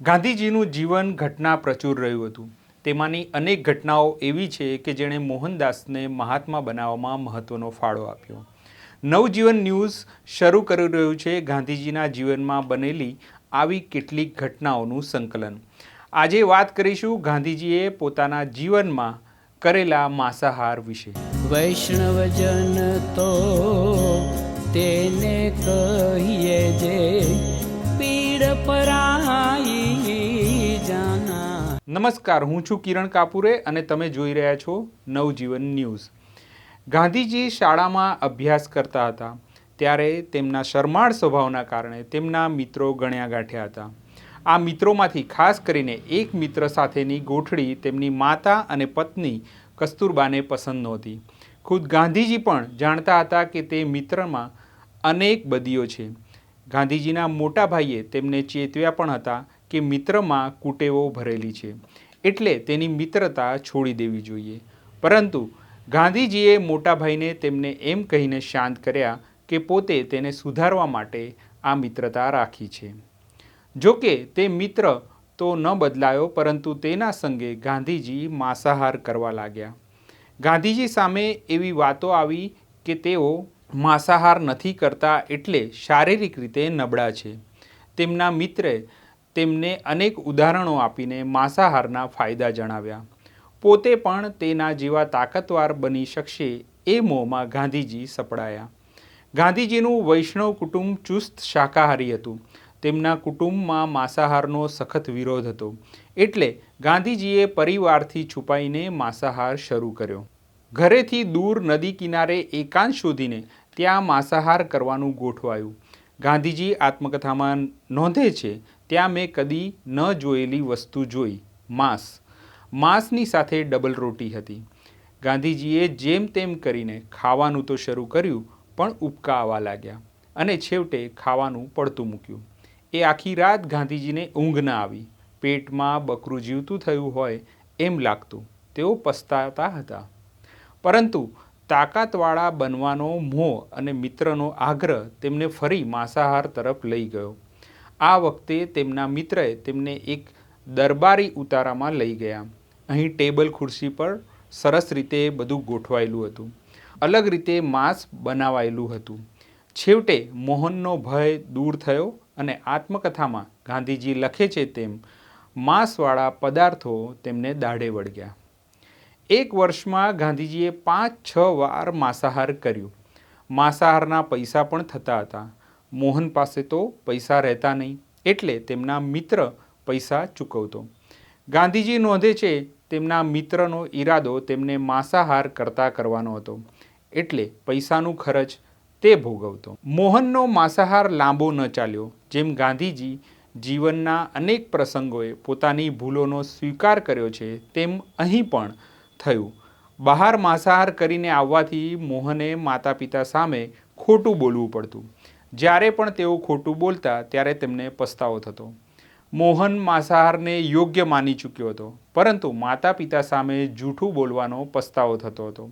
ગાંધીજીનું જીવન ઘટના પ્રચુર રહ્યું હતું. તેમાંની અનેક ઘટનાઓ એવી છે કે જેણે મોહનદાસને મહાત્મા બનાવવામાં મહત્વનો ફાળો આપ્યો. નવજીવન ન્યૂઝ શરૂ કરી રહ્યું છે ગાંધીજીના જીવનમાં બનેલી આવી કેટલીક ઘટનાઓનું સંકલન. આજે વાત કરીશું ગાંધીજીએ પોતાના જીવનમાં કરેલા માંસાહાર વિશે. વૈષ્ણવજન તો તેને કહીએ જે પીડ જાના નમસ્કાર, હું છું કિરણ કાપુરે અને તમે જોઈ રહ્યા છો નવજીવન ન્યૂઝ. ગાંધીજી શાળામાં અભ્યાસ કરતા હતા, ત્યારે તેમના શરમાળ સ્વભાવના કારણે તેમના મિત્રો ગણ્યા ગાંઠ્યા હતા. આ મિત્રોમાંથી ખાસ કરીને એક મિત્ર સાથેની ગોઠડી તેમની માતા અને પત્ની કસ્તુરબાને પસંદ નહોતી. ખુદ ગાંધીજી પણ જાણતા હતા કે તે મિત્રમાં અનેક બદીઓ છે. ગાંધીજીના મોટા ભાઈએ તેમને ચેતવ્યા પણ હતા કે મિત્રમાં કુટેવો ભરેલી છે. એટલે તેની મિત્રતા છોડી દેવી જોઈએ. પરંતુ ગાંધીજીએ મોટાભાઈને તેમને એમ કહીને શાંત કર્યા કે પોતે તેને સુધારવા માટે આ મિત્રતા રાખી છે. જોકે તે મિત્ર તો ન બદલાયો, પરંતુ તેના સંગે ગાંધીજી માંસાહાર કરવા લાગ્યા. ગાંધીજી સામે એવી વાતો આવી કે તેઓ માંસાહાર નથી કરતા એટલે શારીરિક રીતે નબળા છે. તેમના મિત્રે તેમને અનેક ઉદાહરણો આપીને માંસાહારના ફાયદા જણાવ્યા. પોતે પણ તેના જેવા તાકાતવાર બની શકશે એ મોહમાં ગાંધીજી સપડાયા. ગાંધીજીનું વૈષ્ણવ કુટુંબ ચુસ્ત શાકાહારી હતું. તેમના કુટુંબમાં માંસાહારનો સખત વિરોધ હતો. એટલે ગાંધીજીએ પરિવારથી છુપાઈને માંસાહાર શરૂ કર્યો. ઘરેથી દૂર નદી કિનારે એકાંત શોધીને ત્યાં માંસાહાર કરવાનું ગોઠવાયું. ગાંધીજી આત્મકથામાં નોંધે છે ત્યાં મેં કદી ન જોયેલી વસ્તુ જોઈ. માંસ. માંસની સાથે ડબલ રોટી હતી. ગાંધીજીએ જેમ તેમ કરીને ખાવાનું તો શરૂ કર્યું, પણ ઉબકા આવવા લાગ્યા અને છેવટે ખાવાનું પડતું મૂક્યું. એ આખી રાત ગાંધીજીને ઊંઘ ન આવી. પેટમાં બકરું જીવતું થયું હોય એમ લાગતું. તેઓ પસ્તાતા હતા. પરંતુ તાકાતવાળા બનવાનો મોહ અને મિત્રનો આગ્રહ તેમને ફરી માંસાહાર તરફ લઈ ગયો. આ વખતે તેમના મિત્રએ તેમને એક દરબારી ઉતારામાં લઈ ગયા. અહીં ટેબલ ખુરશી પર સરસ રીતે બધું ગોઠવાયેલું હતું. અલગ રીતે માંસ બનાવાયેલું હતું. છેવટે મોહનનો ભય દૂર થયો અને આત્મકથામાં ગાંધીજી લખે છે તેમ, માંસવાળા પદાર્થો તેમને દાઢે વળગ્યા. એક વર્ષમાં ગાંધીજીએ પાંચ છ વાર માંસાહાર કર્યું. માંસાહારના પૈસા પણ થતા હતા. મોહન પાસે તો પૈસા રહેતા નહીં, એટલે તેમના મિત્ર પૈસા ચૂકવતો. ગાંધીજી નોંધે છે, તેમના મિત્રનો ઈરાદો તેમને માંસાહાર કરતા કરવાનો હતો, એટલે પૈસાનું ખર્ચ તે ભોગવતો. મોહનનો માંસાહાર લાંબો ન ચાલ્યો, જેમ ગાંધીજી જીવનના અનેક પ્રસંગોએ પોતાની ભૂલોનો સ્વીકાર કર્યો છે, તેમ અહીં પણ થયું. બહાર માંસાહાર કરીને આવવાથી મોહને માતા પિતા સામે ખોટું બોલવું પડતું. જ્યારે પણ તેઓ ખોટું બોલતા ત્યારે તેમને પસ્તાવો થતો. મોહન માંસાહારને યોગ્ય માની ચૂક્યો હતો, પરંતુ માતા પિતા સામે જૂઠું બોલવાનો પસ્તાવો થતો હતો.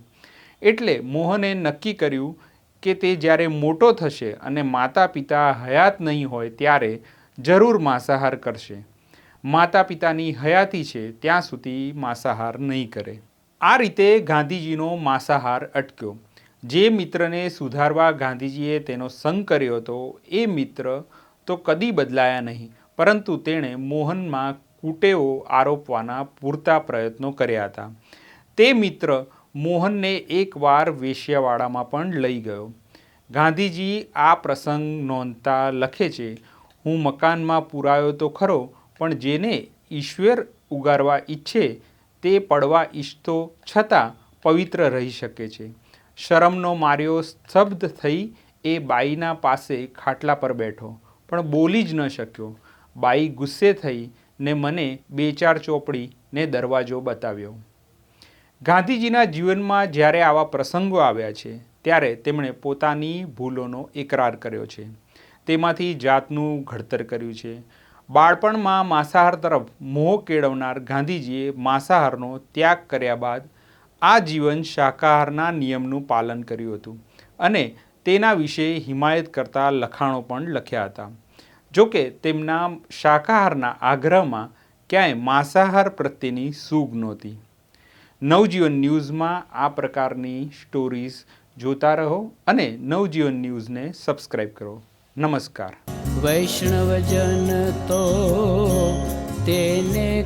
એટલે મોહને નક્કી કર્યું કે તે જ્યારે મોટો થશે અને માતા પિતા હયાત નહીં હોય ત્યારે જરૂર માંસાહાર કરશે. માતા પિતાની હયાતી છે ત્યાં સુધી માંસાહાર નહીં કરે. આ રીતે ગાંધીજીનો માંસાહાર અટક્યો. જે મિત્રને સુધારવા ગાંધીજીએ તેનો સંગ કર્યો હતો, એ મિત્ર તો કદી બદલાયા નહીં, પરંતુ તેણે મોહનમાં કુટેવો આરોપવાના પૂરતા પ્રયત્નો કર્યા હતા. તે મિત્ર મોહનને એકવાર વેશ્યાવાડામાં પણ લઈ ગયો. ગાંધીજી આ પ્રસંગ નોંધતા લખે છે, હું મકાનમાં પુરાયો તો ખરો, પણ જેને ઈશ્વર ઉગારવા ઈચ્છે તે પડવા ઈચ્છતો છતાં પવિત્ર રહી શકે છે. શરમનો માર્યો સ્તબ્ધ થઈ એ બાઈના પાસે ખાટલા પર બેઠો. પણ બોલી જ ન શક્યો. બાઈ ગુસ્સે થઈ ને મને બે ચાર ચોપડી ને દરવાજો બતાવ્યો. ગાંધીજીના જીવનમાં જ્યારે આવા પ્રસંગો આવ્યા છે, ત્યારે તેમણે પોતાની ભૂલોનો એકરાર કર્યો છે. તેમાંથી જાતનું ઘડતર કર્યું છે. બાળપણમાં માંસાહાર તરફ મોહ કેળવનાર ગાંધીજીએ માંસાહારનો ત્યાગ કર્યા બાદ આ જીવન શાકાહારના નિયમનું પાલન કર્યું હતું અને તેના વિશે હિમાયત કરતા લખાણો પણ લખ્યા હતા. જોકે તેમના શાકાહારના આગ્રહમાં ક્યાંય માંસાહાર પ્રત્યેની સૂગ નહોતી. નવજીવન ન્યૂઝમાં આ પ્રકારની સ્ટોરીઝ જોતા રહો અને નવજીવન ન્યૂઝને સબસ્ક્રાઈબ કરો. નમસ્કાર. વૈષ્ણવજન તો તેને